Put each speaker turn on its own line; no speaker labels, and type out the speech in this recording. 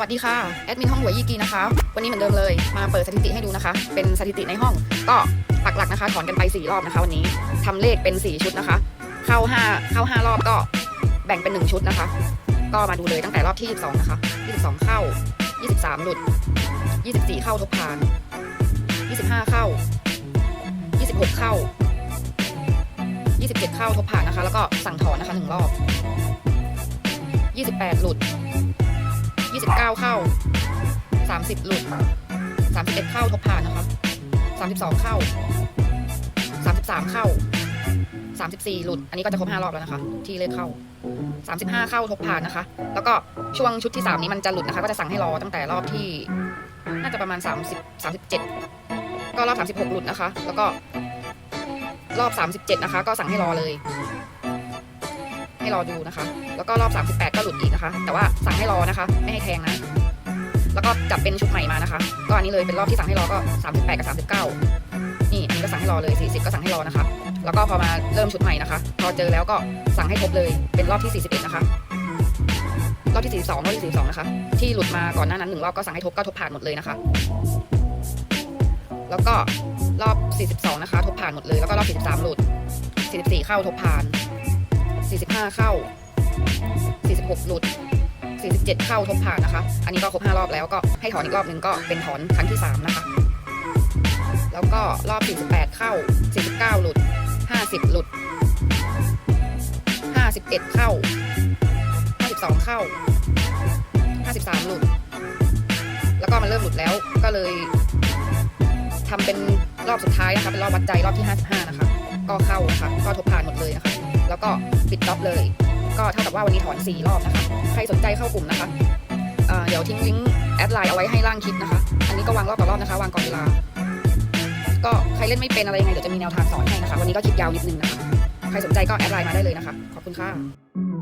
วัสดีค่ะ แอดมินห้องหัวยี่กีนะคะ วันนี้เหมือนเดิมเลย มาเปิดสถิติให้ดูนะคะ เป็นสถิติในห้อง ก็หลักๆนะคะ ถอนกันไป 4 รอบนะคะวันนี้ทำเลขเป็น 4 ชุดนะคะ เข้า 5 เข้า 5 รอบก็แบ่งเป็น 1 ชุดนะคะ ก็มาดูเลยตั้งแต่รอบที่ 22 นะคะ 22 เข้า 23 หลุด 24 เข้าทบพาน 25 เข้า 26 เข้า 27 เข้าทบผ่านนะคะ แล้วก็สั่งถอนนะคะหนึ่งรอบ 28 หลุด 29 เข้า 30 หลุด 31 เข้าทบผ่านนะคะ32 เข้า 33 เข้า 34 หลุด อันนี้ก็จะครบ5รอบแล้วนะคะ ที่เลขเข้า 35 เข้าทบผ่านนะคะ แล้วก็ช่วงชุดที่ 3 นี้มันจะหลุดนะคะ ก็จะสั่งให้รอตั้งแต่รอบที่ น่าจะประมาณ 30 37 ก็รอบ 36 หลุดนะคะ แล้วก็รอบ 37 นะคะ ก็สั่งให้รอเลย ให้รอดูนะคะ แล้วก็รอบ 38 ก็หลุดอีกนะคะ แต่ว่าสั่งให้รอนะคะ ไม่ให้แทงนะ แล้วก็จับเป็นชุดใหม่มานะคะ ก็อันนี้เลยเป็นรอบที่สั่งให้รอก็ 38 กับ 39 นี่อันนี้ก็สั่งให้รอเลย 40 ก็สั่งให้รอนะคะ แล้วก็พอมาเริ่มชุดใหม่นะคะ พอเจอแล้วก็สั่งให้ครบเลย เป็นรอบที่ 41 นะคะ รอบที่ 42 รอบที่ 42 นะคะ ที่หลุดมาก่อนหน้านั้นหนึ่งรอบก็สั่งให้ทบก็ทบผ่านหมดเลยนะคะ แล้วก็รอบ 42 นะคะ ทบผ่านหมดเลย แล้วก็รอบ 43 หลุด 44 เข้าทบผ่าน 45 เข้า 46 หลุด 47 เข้าทบผ่านนะคะ อันนี้ก็ครบ 5 รอบแล้วก็ให้ถอนอีกรอบหนึ่งก็เป็นถอนครั้งที่ 3 นะคะ แล้วก็รอบ 48 เข้า 49 หลุด 50 หลุด 51 เข้า 52 เข้า 53 หลุด แล้วก็มันเริ่มหลุดแล้วก็เลยทำเป็นรอบสุดท้ายนะคะเป็นรอบวัดใจรอบที่ 55 นะคะ ก็เข้านะคะก็ทบผ่านหมดเลยนะคะ แล้วก็ปิดจ็อบเลย ก็เท่ากับว่าวันนี้ถอน 4 รอบนะคะ ใครสนใจเข้ากลุ่มนะคะเเดี๋ยวทิ้งลิงก์แอดไลน์เอาไว้ให้ล่างคลิปนะคะ อันนี้ก็วางรอบต่อรอบนะคะ วางก่อนเวลา ก็ใครเล่นไม่เป็นอะไรยังไงเดี๋ยวจะมีแนวทางสอนให้นะคะ วันนี้ก็คลิปยาวนิดนึงนะคะ ใครสนใจก็แอดไลน์มาได้เลยนะคะ ขอบคุณค่ะ